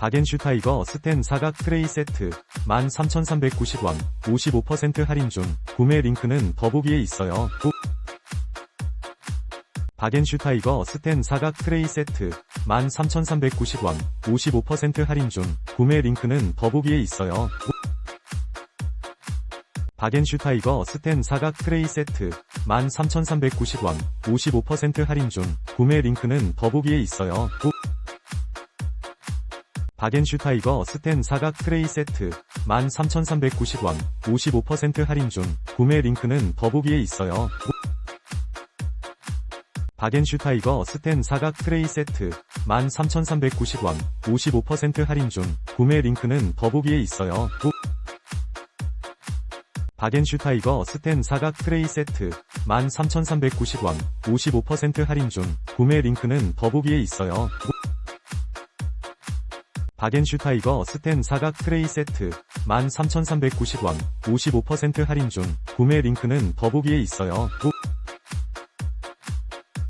박앤슈 타이거 스텐 사각 트레이 세트 13,390원 55% 할인 중 구매 링크는 더보기에 있어요. 구- 박앤슈 타이거 스텐 사각 트레이 세트 13,390원 55% 할인 중 구매 링크는 더보기에 있어요. 구- 박앤슈 타이거 스텐 사각 트레이 세트 13,390원 55% 할인 중 구매 링크는 더보기에 있어요. 구- 박앤슈 타이거 스텐 사각 트레이 세트 13,390원 55% 할인 중 구매 링크는 더보기에 있어요. 구- 박앤슈 타이거 스텐 사각 트레이 세트 13,390원 55% 할인 중 구매 링크는 더보기에 있어요. 구- 박앤슈 타이거 스텐 사각 트레이 세트 13,390원 55% 할인 중 구매 링크는 더보기에 있어요. 구- 박앤슈 타이거 스텐 사각 트레이 세트 13,390원 55% 할인 중 구매 링크는 더보기에 있어요. 구-